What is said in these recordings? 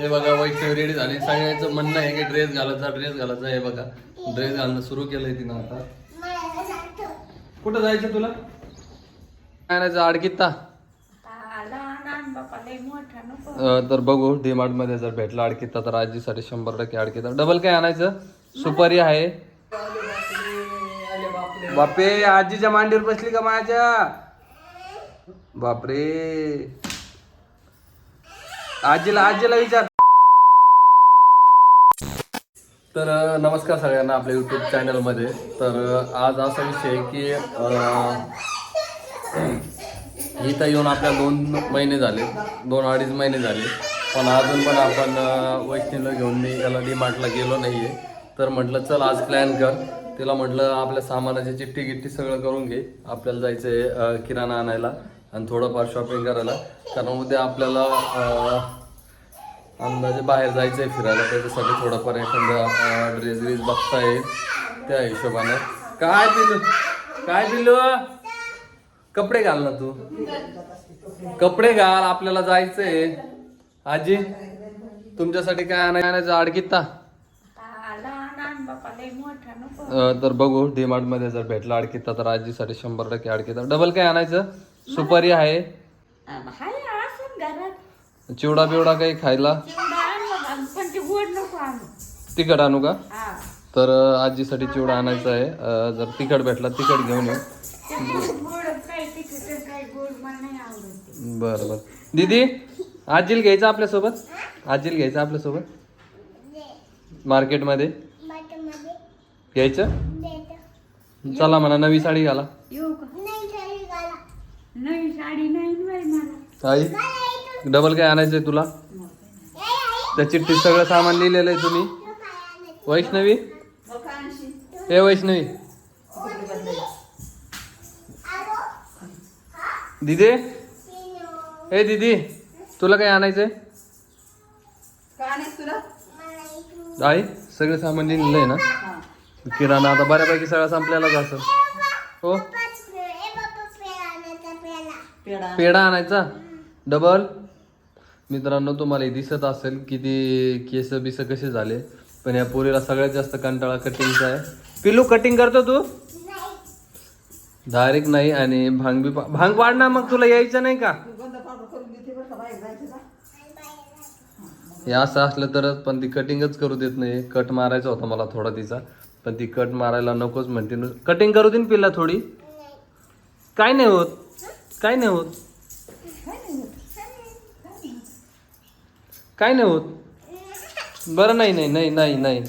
हे बघा वैष्णवी रेडी झाली. सगळ्यांचं म्हणणं आहे की ड्रेस घालायचा ड्रेस घालायचा. हे बघा ड्रेस घालणं सुरू केलंय तिनं आता. कुठं जायचं तुला? काय नाही आडकित्ता तर बघू डीमार्टमध्ये जर भेटला अडकिता तर आजीसाठी शंभर टक्के अडकिता डबल काय आणायचं? सुपारी आहे. बापे आजीच्या मांडीवर बसली का माझ्या? बापरे. आजीला आजीला विचार. तर नमस्कार सगळ्यांना आपल्या यूट्यूब चॅनलमध्ये तर आज असा विषय आहे की इथं येऊन आपल्या दोन महिने झाले. दोन अडीच महिने झाले. पण अजून पण आपण वैष्णीला घेऊन मी याला डीमार्टला गेलो नाही आहे तर म्हटलं चल आज प्लॅन कर. तिला म्हटलं आपल्या सामानाची चिठ्ठी गिट्टी सगळं करून घे. आपल्याला जायचं आहे किराणा आणायला आणि थोडंफार शॉपिंग करायला. कारण उद्या आपल्याला अंदाजे बाहेर जायचं आहे फिरायला त्याच्यासाठी थोडाफार एखादा ड्रेस ग्रेस बघता येईल त्या हिशोबानं. काय दिलं काय दिलं कपडे घाल ना तू. कपडे घाल आपल्याला जायचंय. आजी तुमच्यासाठी काय आणाय- आणायचं? आडकित्ता तर बघू डीमार्टमध्ये जर भेटला अडकिता तर आजीसाठी शंभर टक्के अडकिता डबल काय आणायचं? सुपारी आहे. चिवडा बिवडा काही खायला? चिवडा आणलं घालून, पण ते गोड नको आणू. तिखट आणू का? हा. तर अं, आजीसाठी चिवडा आणायचा आहे. अं, जर तिखट भेटला तिखट घेऊन येऊ. ते गोड गोड काय तिखट काय गोड मला नाही आवडत. ते. बरं बरं. दीदी आजील घ्यायचं आपल्यासोबत? आजील घ्यायचं आपल्यासोबत? मार्केटमध्ये? घ्यायचं? चला म्हणा नवी साडी घाला. येऊ का? नवी साडी नाही ना बाई मला. आई? डबल काय आणायचंय तुला? त्या चिठ्ठीत सगळं सामान लिहिलेलं आहे तुम्ही. वैष्णवी? हे वैष्णवी. दिदे? हे दीदी तुला काय आणायचंय? आई सगळं सामान लिहिलेलं आहे ना? किराणा आता बऱ्यापैकी सगळा संपलेलाच असेल. हो? पेढा आणायचा? डबल? मित्रांनो तुम्हाला हे दिसत असेल किती केस बिस कसे झाले पण या पोरीला सगळ्यात जास्त कंटाळा कटिंगचा आहे. पिलू कटिंग करतो तू? डायरेक्ट नाही आणि भांग बी पा- भांग पाडणार मग तुला यायचं नाही का? हे असं असलं तरच पण ती कटिंगच करू देत नाही. कट मारायचा होता मला थोडा तिचा पण ती कट मारायला नकोच म्हणते. कटिंग करू दे पिल्ला थोडी. काय नाही होत? काय नाही होत? काय नाही होत. बरं नाही नाही नाही नाही नाही.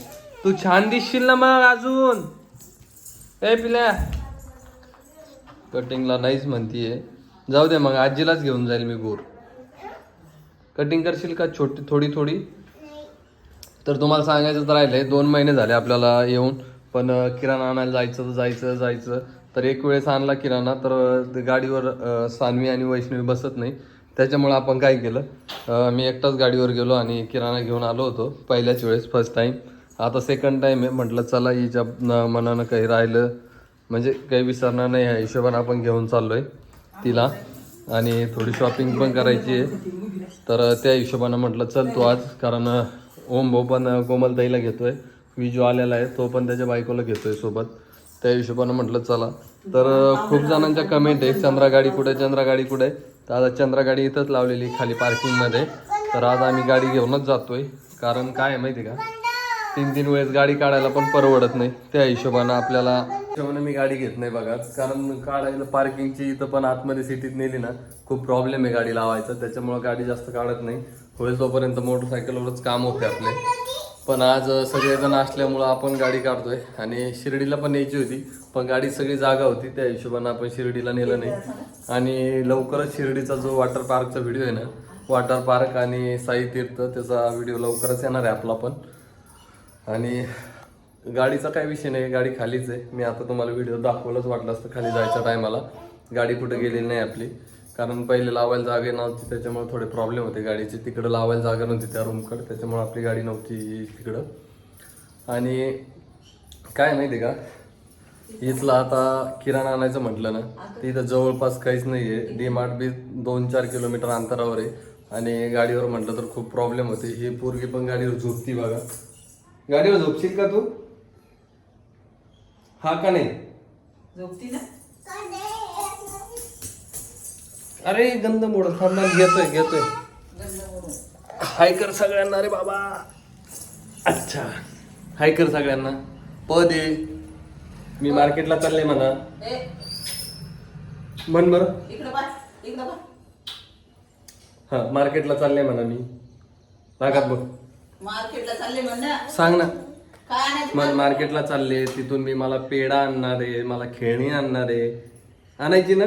तू छान दिसशील ना मग अजून. ए पिल्या. कटिंगला नाहीच म्हणतीये. जाऊ दे मग आजीलाच घेऊन जाईल मी गोर. कटिंग करशील का छोटी थोडी थोडी? तर तुम्हाला सांगायचं तर राहिलंय दोन महिने झाले आपल्याला येऊन. पण किराणा आणायला जायचं तर जायचं जायचं. तर एक वेळेस आणला किराणा तर ते गाडीवर सानवी आणि वैष्णवी बसत नाही. त्याच्यामुळं आपण काय केलं मी एकटाच गाडीवर गेलो आणि किराणा घेऊन आलो होतो पहिल्याच वेळेस फर्स्ट टाईम आता सेकंड टाईम आहे म्हटलं चला हिच्या न- मनानं काही राहिलं म्हणजे काही विसरणार नाही ह्या हिशोबानं आपण घेऊन चाललो आहे तिला. आणि थोडी शॉपिंग पण करायची आहे. तर त्या हिशोबानं म्हटलं चल तू आज कारण ओम भाऊ पण कोमलताईला आहे विजू आलेला आहे तो पण त्याच्या बायकोला घेतो आहे सोबत. त्या हिशोबानं म्हटलं चला. तर खूप जणांच्या कमेंट आहे चंद्रा गाडी कुठे चंद्रा गाडी कुठे? तर आता चंद्रा गाडी इथंच लावलेली खाली पार्किंगमध्ये तर आज आम्ही गाडी घेऊनच जातोय. कारण काय आहे माहिती का? तीन तीन वेळेस गाडी काढायला पण परवडत नाही. त्या हिशोबानं आपल्याला हिशोबानं मी गाडी घेत नाही बघा. कारण काढायला पार्किंगची इथं पण आतमध्ये सिटीत नेली ना खूप प्रॉब्लेम आहे गाडी लावायचा. त्याच्यामुळं गाडी जास्त काढत नाही. होईल तोपर्यंत मोटरसायकलवरच काम होते आपले. पण आज सगळेजण असल्यामुळं आपण गाडी काढतोय. आणि शिर्डीला पण न्यायची होती पण गाडी सगळी जागा होती. त्या हिशोबानं आपण शिर्डीला नेलं नाही. आणि लवकरच शिर्डीचा जो वॉटर पार्कचा व्हिडिओ आहे ना वॉटर पार्क आणि साई तीर्थ त्याचा व्हिडिओ लवकरच येणार आहे आपला पण. आणि गाडीचा काय विषय नाही गाडी खालीच आहे. मी आता तुम्हाला व्हिडिओ दाखवलंच वाटलं असतं खाली जायच्या टायमाला. गाडी कुठे गेलेली नाही आपली. कारण पहिले लावायला जागा नव्हती त्याच्यामुळे थोडे प्रॉब्लेम होते गाडीचे. तिकडं लावायला जागा नव्हती त्या रूमकडे त्याच्यामुळे आपली गाडी नव्हती तिकडं. आणि काय माहिती आहे का? इथलं आता किराणा आणायचं म्हटलं ना तर इथं जवळपास काहीच नाही आहे डी मार्ट बी दोन चार किलोमीटर अंतरावर आहे. आणि गाडीवर म्हटलं तर खूप प्रॉब्लेम होते. ही पोरगी पण गाडीवर झोपती बघा. गाडीवर झोपशील का तू? हा का नाही? झोपती ना? अरे गंध मोड थांबणार घेतोय घेतोय. हाय कर सगळ्यांना रे बाबा. अच्छा. हाय कर सगळ्यांना. प दे. मी मार्केटला चालले म्हणा. म्हण बरं. हा मार्केटला चालले म्हणा मी. रागात बघ. मार्केटला चालले सांग ना. मग मार्केटला चालले तिथून मी मला पेढा आणणार आहे मला खेळणी आणणार आहे. आणायची ना?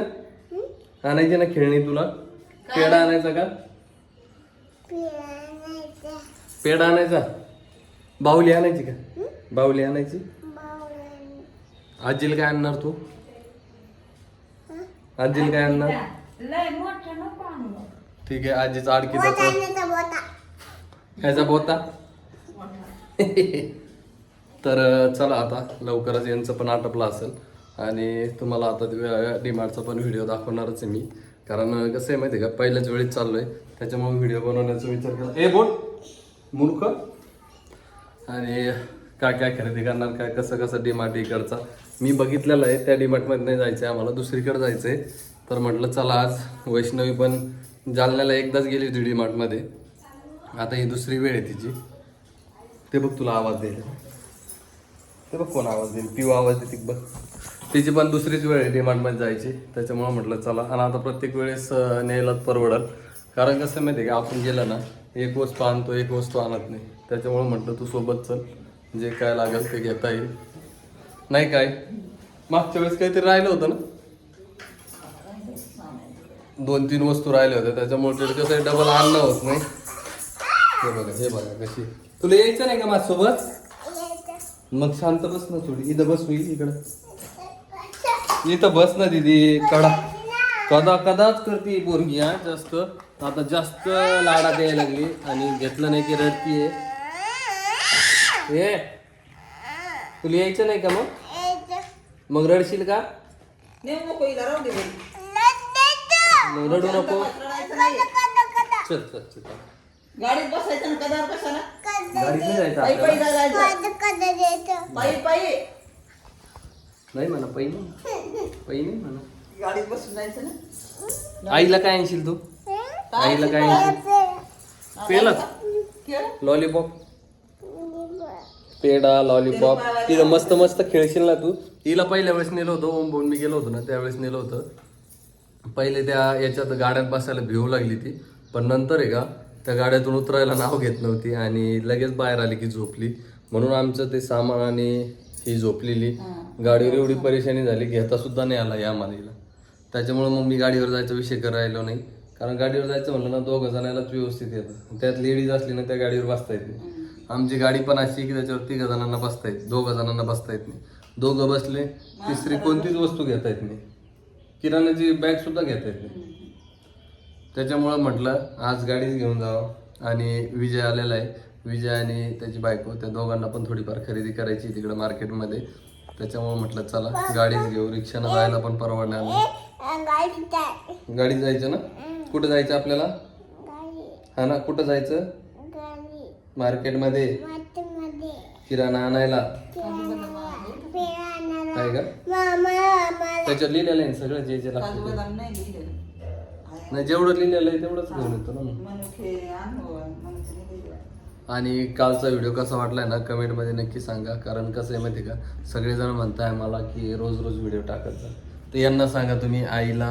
आणायची ना खेळणी तुला? पेढा आणायचा का? पेढा आणायचा? बाहुली आणायची का? बाहुली आणायची? आजीला काय आणणार तू? आजीला काय आणणार? ठीक आहे आजीचा आडकीचा ह्याचा बोता? तर चला आता लवकरच यांचं पण आटपलं असेल. आणि तुम्हाला आता डीमार्टचा पण व्हिडिओ दाखवणारच आहे मी. कारण कसं आहे माहिती आहे का? पहिल्याच वेळेस चाललोय. त्याच्यामुळे व्हिडिओ बनवण्याचा विचार केला. ए बोल. मूर्ख. आणि काय काय खरेदी करणार? काय कसं कसं डीमार्ट इकडचा मी बघितलेलं आहे. त्या डीमार्टमध्ये नाही जायचं आहे आम्हाला दुसरीकडे जायचं आहे तर म्हटलं चला आज वैष्णवी पण जालन्याला एकदाच गेली होती डीमार्टमध्ये आता ही दुसरी वेळ आहे तिची. ते बघ तुला आवाज देईल. ते बघ कोण आवाज देईल. पिऊ आवाज देते बघ. तिची पण दुसरीच वेळ आहे डीमार्टमध्ये जायची. त्याच्यामुळे म्हटलं चला. आणि आता प्रत्येक वेळेस न्यायलाच परवडल. कारण कसं माहिती आहे का आपण गेलं ना एक वस्तू आणतो एक वस्तू आणत नाही. त्याच्यामुळे म्हटलं तू सोबत चल. जे काय लागेल ते घेता येईल. नाही काय? मागच्या वेळेस काहीतरी राहिलं होतं ना? दोन तीन वस्तू राहिल्या होत्या त्याच्यामुळे ते कसं डबल आणणं होत नाही. हे बघा हे बघा कशी. तुला यायचं नाही का माझ्यासोबत? मग शांत बस ना थोडी. इथं बस होईल इकडं. इथं बस ना दीदी कडा. कदा कदाच करते पोरगी हा जास्त. आता जास्त लाडा द्यायला लागली आणि घेतलं नाही की रडतीये. ए तुला यायचं नाही का मग? मग रडशील का? नेऊ नको हिला राहू दे घरी. मग रडू नको. रडायचं नाही चल चल चल. गाडीत बसायचं ना कदार कशाला गाडीत नाही जायचं पायी पायी आपल्याला. जायचं. पायी पायी. नाही म्हणा पै नाही. पै नाही म्हणा. गाडीत बसून जायचं ना? आईला काय आणशील तू? आईला काय आणशील? पेला लॉलीपॉप. पेडा लॉलीपॉप. तिथं मस्त मस्त खेळशील ना तू? हिला पहिल्या वेळेस नेलं होतं ओम बोन मी गेलो होतो ना त्यावेळेस नेलं होतं. पहिले त्या याच्यात गाड्यात बसायला भिवू लागली ती पण नंतर आहे का त्या गाड्यातून उतरायला नाव घेत नव्हती आणि लगेच बाहेर आली की झोपली. म्हणून आमचं ते सामान आणि ही झोपलेली. गाडीवर एवढी परेशानी झाली घेता सुद्धा नाही आला या मालीला त्याच्यामुळे मग मी गाडीवर जायचा विषय करायला नाही. कारण गाडीवर जायचं म्हणलं ना दोघं जणांनाच व्यवस्थित येतं. त्यात लेडीज असली ना त्या गाडीवर बसता येत नाही. आमची गाडी पण अशी की त्याच्यावर तिघ जणांना बसता येत दोघं जणांना बसता येत नाही. दोघं बसले तिसरी कोणतीच वस्तू घेता येत नाही. किराणाची बॅग सुद्धा घेता येत नाही. त्याच्यामुळं म्हटलं आज गाडीच घेऊन जावं. आणि विजय आलेला आहे. विजय आणि त्याची बायको त्या दोघांना पण थोडीफार खरेदी करायची तिकडे मार्केटमध्ये. त्याच्यामुळे म्हटलं चला गाडीच घेऊ रिक्षानं जायला पण परवडणार नाही गाडी जायचं ना? कुठं जायचं आपल्याला? हा ना कुठं जायचं? मार्केटमध्ये. किराणा आणायला. आहे का? त्याच्यात लिहिलेलं आहे सगळं जे जे लागतं नाही जेवढं लिहिलेलं आहे तेवढंच घेऊन येतो ना मग. आणू कालचा व्हिडिओ कसा वाटलाय ना कमेंटमध्ये नक्की सांगा. कारण कसं आहे माहिती आहे का सगळेजण म्हणताय मला की रोज रोज व्हिडिओ टाकत जा. तर यांना सांगा तुम्ही आईला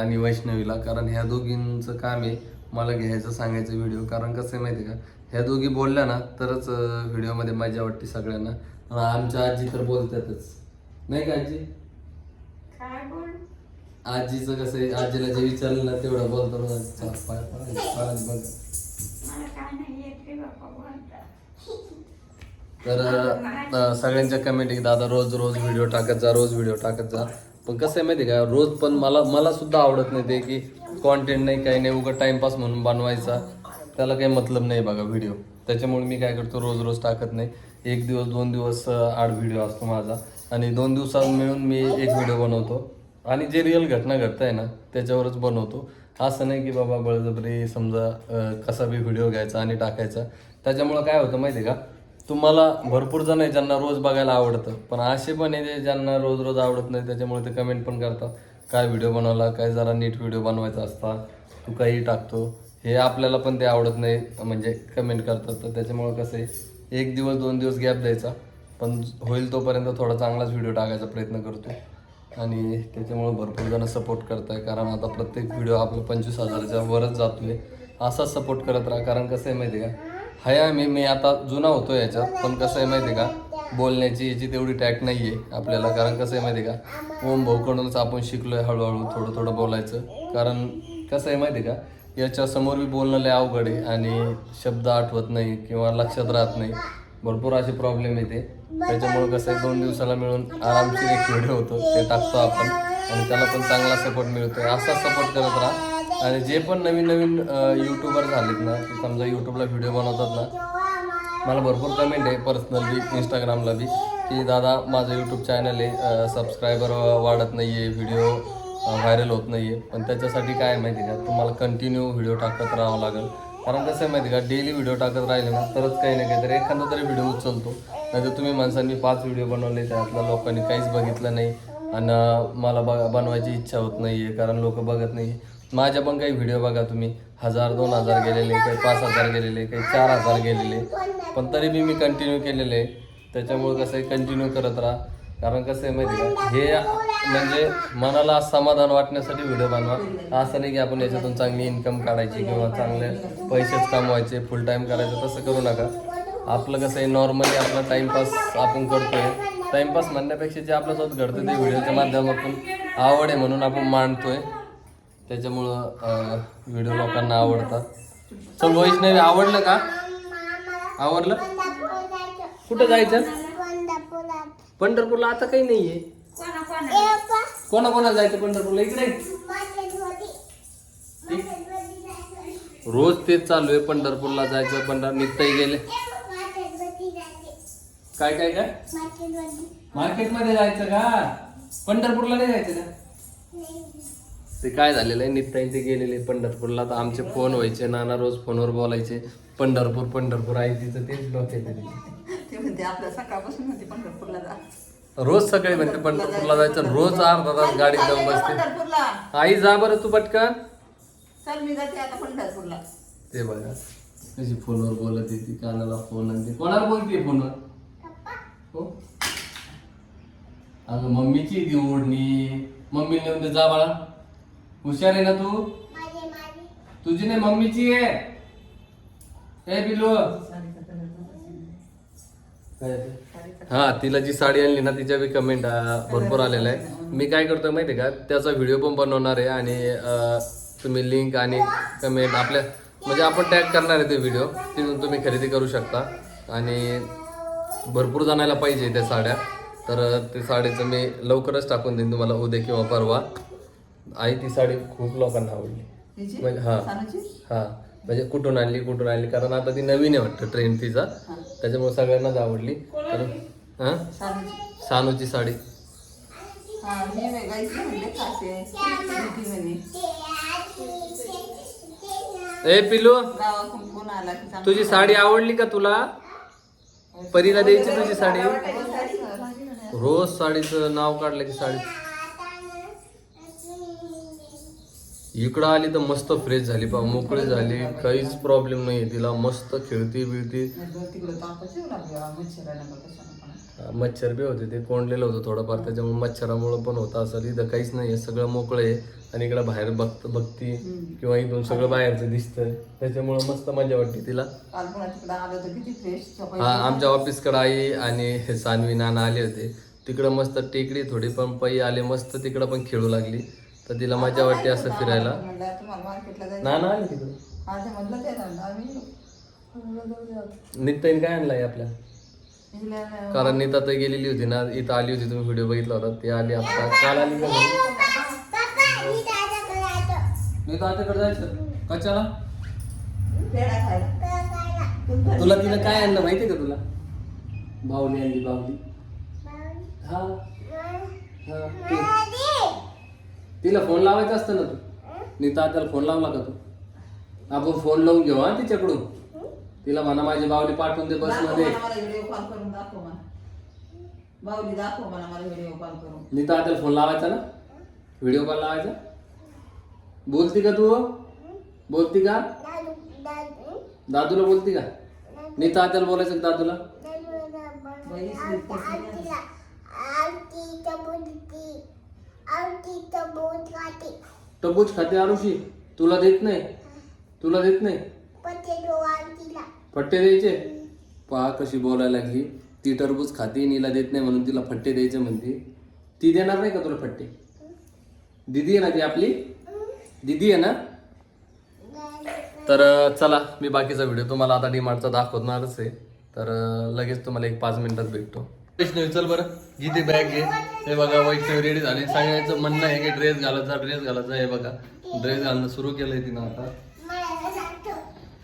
आणि वैष्णवीला. कारण ह्या दोघींचं काम आहे मला घ्यायचं सांगायचं व्हिडिओ कारण कसं आहे माहिती आहे का ह्या दोघी बोलल्या ना तरच व्हिडिओमध्ये मजा वाटते सगळ्यांना. आणि आमच्या आजी तर बोलतातच. नाही का आजी? आजीचं कसं आहे आजीला जे विचारलं ना तेवढं बोलतो ना चल, पाय पाय, पाय बघ मला काय नाही येत रे बाप्पा बोलता तर सगळ्यांच्या कमेंट आहे दादा रोज रोज व्हिडिओ टाकत जा रोज व्हिडिओ टाकत जा. पण कसं आहे माहिती आहे का रोज पण मला मला सुद्धा आवडत नाही ते की कॉन्टेंट नाही काही नाही उगा टाइमपास म्हणून बनवायचा. त्याला काही मतलब नाही बघा व्हिडिओ त्याच्यामुळे मी काय करतो रोज रोज टाकत नाही. एक दिवस दोन दिवस आठ व्हिडिओ असतो माझा. आणि दोन दिवसात मिळून मी एक व्हिडिओ बनवतो. आणि जे रिअल घटना घडत आहे ना त्याच्यावरच बनवतो. असं नाही की बाबा बळजबरी समजा कसा बी व्हिडिओ घ्यायचा आणि टाकायचा. त्याच्यामुळं काय होतं माहिती आहे का तुम्हाला भरपूर जण आहे ज्यांना रोज बघायला आवडतं. पण असे पण आहे ज्यांना रोज रोज आवडत नाही त्याच्यामुळे ते कमेंट पण करतात. काय व्हिडिओ बनवला काय जरा नीट व्हिडिओ बनवायचा असता तू काही टाकतो. हे आपल्याला पण ते आवडत नाही म्हणजे कमेंट करतात. तर त्याच्यामुळं कसं आहे एक दिवस दोन दिवस गॅप द्यायचा. पण होईल तोपर्यंत थोडा चांगलाच व्हिडिओ टाकायचा प्रयत्न करतो आणि त्याच्यामुळे भरपूर जण सपोर्ट करत आहे कारण आता प्रत्येक व्हिडिओ आपलं पंचवीस हजाराच्या वरच जातो आहे असाच सपोर्ट करत राहा. कारण कसं आहे माहिती आहे का? हाय मी मी आता जुना होतो याच्यात पण कसं आहे माहिती आहे का? बोलण्याची याची तेवढी टॅक्ट नाही आहे आपल्याला कारण कसं आहे माहिती आहे का? ओम भाऊकडूनच आपण शिकलोय हळूहळू थोडं थोडं बोलायचं. कारण कसं आहे माहिती आहे का? याच्या समोर बी बोलणं लय अवघड आहे आणि शब्द आठवत नाही किंवा लक्षात राहत नाही. भरपूर असे प्रॉब्लेम येते. त्याच्यामुळे कसं आहे दोन दिवसाला मिळून आरामशीर एक व्हिडिओ होतो ते टाकतो आपण. आणि त्याला पण चांगला सपोर्ट मिळतो असा सपोर्ट करत राहा. आणि जे पण नवीन नवीन यूट्यूबर झालेत ना समजा यूट्यूबला व्हिडिओ बनवतात ना मला भरपूर कमेंट आहे पर्सनली इंस्टाग्रामला बी की दादा माझं यूट्यूब चॅनल आहे सबस्क्रायबर वाढत नाही आहे व्हिडिओ व्हायरल होत नाही आहे पण त्याच्यासाठी काय माहिती आहे का? तुम्हाला कंटिन्यू व्हिडिओ टाकत राहावं लागेल. कारण कसं आहे माहिती आहे का? डेली व्हिडिओ टाकत राहिले ना तरच काही ना काहीतरी एखादा तरी व्हिडिओ उचलतो. नाहीतर तुम्ही माणसांनी पाच व्हिडिओ बनवले त्यातल्या लोकांनी काहीच बघितलं नाही. आणि मला ब बनवायची इच्छा होत नाही आहे कारण लोक बघत नाही. माझ्या पण काही व्हिडिओ बघा तुम्ही. हजार दोन हजार गेलेले काही पाच हजार गेलेले काही चार हजार गेलेले. पण तरी बी मी कंटिन्यू केलेले. आहे त्याच्यामुळे कसं आहे कंटिन्यू करत राहा. कारण कसं आहे माहिती आहे का? हे म्हणजे मनाला समाधान वाटण्यासाठी व्हिडिओ बनवा. असं नाही की आपण याच्यातून चांगली इन्कम काढायची किंवा चांगले पैसेच कमवायचे फुल टाईम करायचं तसं करू नका. आपलं कसं आहे नॉर्मली आपला टाइमपास आपण करतोय. टाइमपास म्हणण्यापेक्षा जे आपल्यासोबत घडतं ते व्हिडिओच्या माध्यमातून. आवड आहे म्हणून आपण मांडतोय. त्याच्यामुळं व्हिडिओ लोकांना आवडतात. चल वैष्णवी आवडलं का? आवडलं? कुठं जायचं? पंढरपूरला आता काही नाहीये. कोणा कोणा कोणा कोणाला जायचं पंढरपूरला? इकडे रोज तेच चालू आहे पंढरपूरला जायचं पंढर निघताही गेले. काय काय काय? मार्केटमध्ये जायचं का? पंढरपूरला नाही जायचं का? ते काय झालेलं आहे? नित्ताई ते गेलेले पंढरपूरला. तर आमचे फोन व्हायचे नाना रोज फोनवर बोलायचे पंढरपूर पंढरपूर आहे तिचं तेच डोक्यात. ते म्हणते आपल्या सकाळपासून म्हणते पंढरपूरला जा. रोज सकाळी म्हणते पंढरपूरला जायचं रोज अर्धा तास गाडीत जाऊन बसते. आई जा बरं तू पटकन. चल मी जाते आता पंढरपूरला. ते बघा कशी फोनवर बोलत ती कानाला फोन आणते कोणाला बोलते फोनवर? हो? अगं मम्मीची ती ओढणी. मम्मी नेऊन दे जा बाळा. हुशार आहे ना तू? तुझी नाही मम्मीची आहे ए बिलो हा तिला जी साडी आणली ना तिच्या बी कमेंट भरपूर आलेला आहे. मी काय करतोय माहिती आहे का? त्याचा व्हिडिओ पण बनवणार आहे आणि तुम्ही लिंक आणि कमेंट आपल्या म्हणजे आपण टॅग करणार आहे ते व्हिडिओ तिथून तुम्ही खरेदी करू शकता. आणि भरपूर जणायला पाहिजे त्या साड्या. तर ते साडीचं मी लवकरच टाकून देईन तुम्हाला उद्या किंवा परवा. आई ती साडी खूप लोकांना आवडली? म्हणजे हा? हा. म्हणजे कुठून आणली कुठून आणली? कारण आता ती नवीन आहे वाटतं ट्रेन तिचा. त्याच्यामुळे सगळ्यांनाच आवडली. तर हा? सानूची. साडी. ए पिलू तुझी साडी आवडली का तुला? परीला द्यायची तुझी साडी. रोज साडीचं नाव काढलं की साडी. इकडं आली तर मस्त फ्रेश झाली पा मोकळी झाली काहीच प्रॉब्लेम नाही तिला मस्त खेळती बिळती. मच्छर बी होते ते कोंडलेलं होतं थोडंफार. त्याच्यामुळे मच्छरामुळे पण होतं असं. इथं काहीच नाही आहे सगळं मोकळं आहे. आणि इकडं बाहेर बघत बघती किंवा इथून सगळं बाहेरचं दिसतंय. त्याच्यामुळं मस्त मजा वाटते तिला. हा आमच्या ऑफिसकडे आई आणि हे सानवी नाना आले होते. तिकडं मस्त टेकडी थोडी पण पै आले मस्त तिकडं पण खेळू लागली. तर तिला मजा वाटते असं फिरायला. ना ना मार्केटला जायचं ना नित्याने काय आणलाय आपल्या? कारण नीता तर गेलेली होती ना इथं आली होती तुम्ही व्हिडिओ बघितला होता. ती आली आता. काल आली का नीता आताकडे जायचं. कशाला? तुला तिला काय आणलं माहितीये का तुला? बावली आणली बावली. हा. हा तिला फोन लावायचा असतं ना तू? नीता त्याला फोन लावला का तू? आपण फोन लावून घेऊ हा तिच्याकडून? तिला म्हणा माझी बावली पाठवून दे दाखव बसमध्ये मला मला व्हिडिओ कॉल करून दाखव मला. बाहुली दाखव मला मला व्हिडिओ कॉल करून. नीता त्याला फोन लावायचा ना? व्हिडिओ कॉल लावायचा? बोलती का तू बोलती का? दादूला बोलती का? नीता त्याला बोलायचं का दादूला? करते ना. टबूच खाते आरुषी? तुला देत नाही? तुला देत नाही? फट्टे द्यायचे? पहा कशी बोलायला लागली. ती टरबूज खाते नीला देत नाही म्हणून तिला फट्टे द्यायचे म्हणते. ती देणार नाही का तुला फट्टे? दिदी आहे ना ती आपली? दिदी आहे ना? तर चला मी बाकीचा व्हिडिओ तुम्हाला आता डिमांडचा दाखवणारच आहे. तर लगेच तुम्हाला एक पाच मिनिटात भेटतो. वैष्णवी चल बरं. जिथे बॅग घे. हे बघा वैष्णवी रेडी झाली. सांगायचं म्हणणं आहे की ड्रेस घालायचा ड्रेस घालायचा. हे बघा ड्रेस घालणं सुरू केलंय तिनं आता.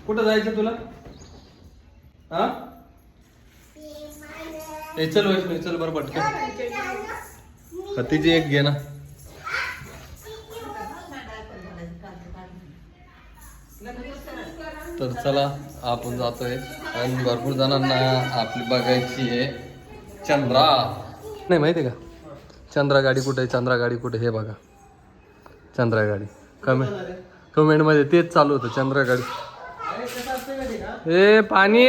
कुठं जायचं तुला? हा? ए चल वैष्णवी चल बरं पटकन. हतीची एक घे ना. तर चला आपण जातोय. आणि भरपूर जणांना आपली बघायची आहे. चंद्रा. नाही माहिती आहे का? चंद्रा गाडी कुठे चंद्रा गाडी कुठे हे बघा. चंद्रा गाडी. कमेंट कमेंटमध्ये तेच चालू होतं चंद्रा गाडी. हे पाणी!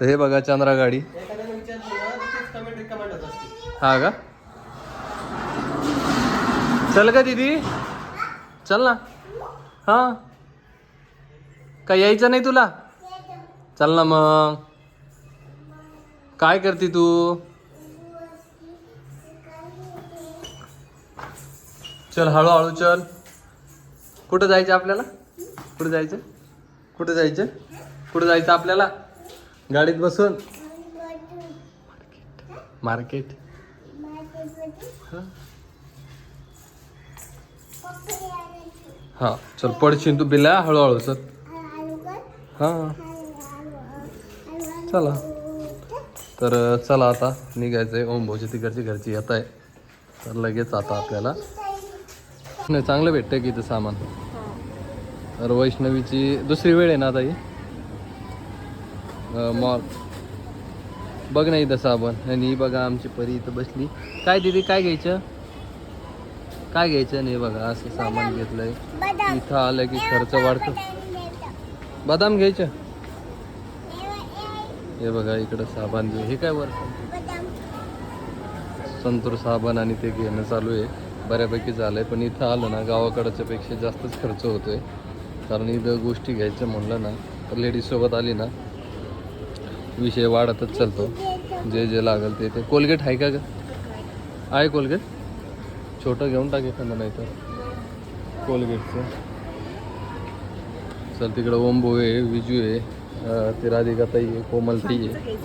तर हे बघा चंद्रा गाडी. हा का? चल का दीदी? चल ना. हा? का यायचं नाही तुला? चल ना मग. काय करते तू? चल हळूहळू चल. कुठं जायचं आपल्याला? कुठं जायचं? कुठं जायचं? कुठं जायचं आपल्याला? गाडीत बसून. मार्केट. हा चल पडशील तू बिला हळूहळू चल. हा. चला. तर चला आता निघायचंय. ओम भाऊची तिकडची घरची येत आहे. तर लगेच आता आपल्याला नाही चांगलं भेटतंय की इथं सामान. तर वैष्णवीची दुसरी वेळ आहे ना आता ही? मॉल. बघ ना इथं साबण. आणि बघा आमची परी इथं बसली. काय दिदी काय घ्यायचं? काय घ्यायचं? नाही बघा असं सामान घेतलंय. इथं आलं की खर्च वाढतो. बदाम घ्यायचं? हे बघा इकडं साबण घेऊ हे काय वर संतूर साबण आणि ते घेणं चालू आहे. बऱ्यापैकी झालंय पण इथं आलं ना गावाकडच्या पेक्षा जास्तच खर्च होतोय. कारण इथं गोष्टी घ्यायचं म्हणलं ना तर लेडीज सोबत आली ना विषय वाढतच चालतो. जे जे लागेल ते ते. कोलगेट आहे का ग? आहे कोलगेट? छोटं घेऊन टाक एखादं नाही तर कोलगेटचं. चल तिकडं ओंबो आहे विजू आहे. ते राधिकाताई आहे कोमलताई आहे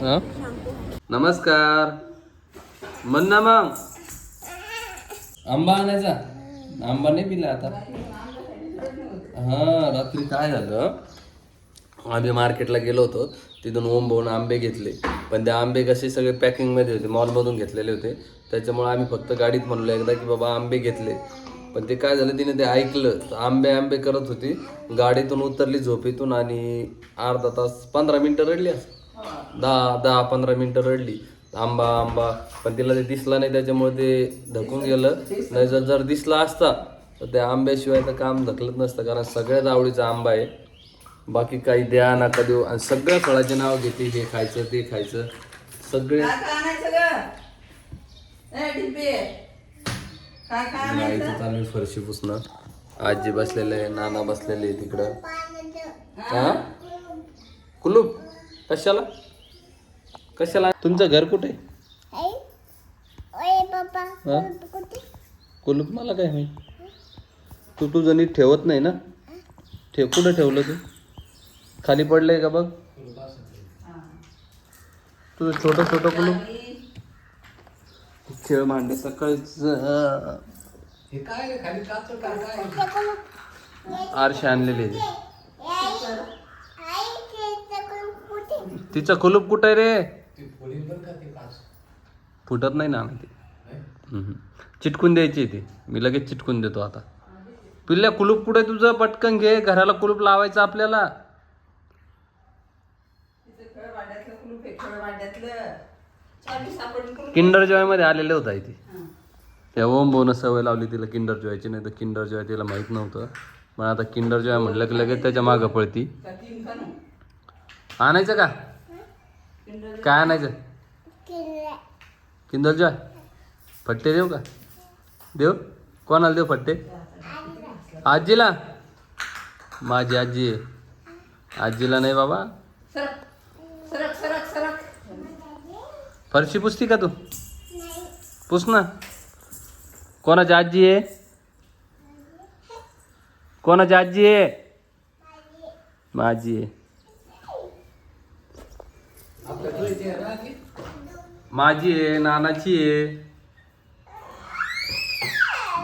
हां? नमस्कार. म्हण ना मग. आंबा आणायचा. आंबा नाही पिला आता. हा रात्री काय झालं? आम्ही मार्केटला गेलो होतो. तिथून ओंबवून आंबे घेतले. पण ते आंबे कसे सगळे पॅकिंगमध्ये होते मॉलमधून घेतलेले होते. त्याच्यामुळे आम्ही फक्त गाडीत म्हणलो एकदा की बाबा आंबे घेतले. पण ते काय झालं तिने ते ऐकलं. तर आंबे आंबे करत होती. गाडीतून उतरली झोपेतून आणि अर्धा तास पंधरा मिनटं रडली असं. दहा दहा पंधरा मिनटं रडली. आंबा आंबा. पण तिला ते दिसला नाही त्याच्यामुळे ते धकून गेलं. नाही जर जर दिसला असता तर त्या आंब्याशिवाय तर काम धकलत नसतं कारण सगळ्यात आवडीचा आंबा आहे. बाकी काही द्या नका देऊ हो. आणि सगळ्या फळाचे नाव घेते हे खायचं ते खायचं. सगळे काय आणायचं गाईचं चालू आहे फरशी पुसणं आजी बसलेले आहे नाना बसलेले आहे तिकडं हा? कुलूप कशाला? कशाला? तुमचं घर कुठे? हा? कुलूप मला काय माहीत? तू तुझं नीट ठेवत नाही ना? ठेव कुठं ठेवलं तू? खाली पडलंय का बघ? तुझं छोटं छोटं कुलूप? खेळ मांडे सकाळीच. आरशे आणलेले. तिचं कुलूप कुठं आहे रे? फुटत नाही ना ते. हम्म. चिटकून द्यायची ती. मी लगेच चिटकून देतो आता. पिल्ल्या कुलूप कुठे तुझं? पटकन घे. घराला कुलूप लावायचं आपल्याला. तिचं खेळ भांड्यातलं कुलूप आहे खेळ भांड्यातलं. किंडर जॉयमध्ये किंडर जॉयमध्ये आलेले होता ती हं. त्या ओम बोनस सवय लावली तिला किंडर जॉयची नाही तर किंडर जॉय तिला माहीत नव्हतं. पण आता किंडर जॉय म्हटलं की लगेच त्याच्या मागं पळती. आणायचं का? काय आणायचं? Kinder Joy. फट्टे देऊ का? देऊ? कोणाला देऊ फट्टे? आजीला? माझी आजी आहे. आजीला नाही बाबा. फरशी पुसती का तू? पुस ना. कोणाची आजी आहे? कोणाची आजी आहे? माझी आहे. माझी आहे नानाची आहे.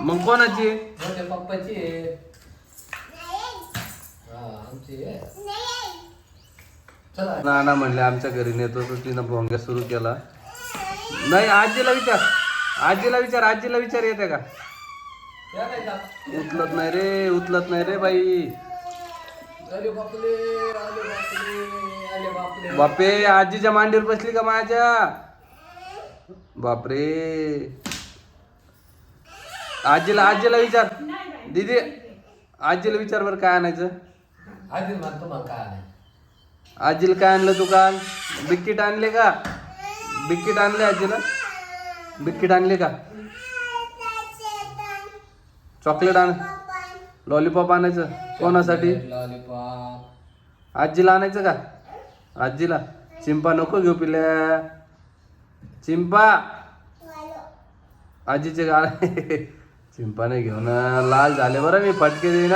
मग कोणाची आहे? पप्पाची आहे. हा आमची आहे. चला. नाना म्हणले आमच्या घरी नेतो तर तिनं भोंग्या सुरू केला. नाही आजीला विचार. आजीला विचार आजीला विचार येते का? उचलत नाही रे उचलत नाही रे बाई. बापे आजीच्या मांडीवर बसली का माझ्या? बापरे. आजीला आजीला विचार. दीदी आजीला विचार बरं काय आणायचं. आधी म्हणतो मग काय नाही आजीला काय आणलं तू काल? बिस्किट आणले का? बिस्किट आणले आजीला बिस्किट आणले का? चॉकलेट आण. लॉलीपॉप आणायचं. कोणासाठी? लॉलीपॉप आजीला आणायचं का? आजीला. चिंपा नको घेऊ पिल्या. चिंपा! आजीचे गाळ चिंपा नाही घेऊ ना लाल झाले बरं मी फटके देईन.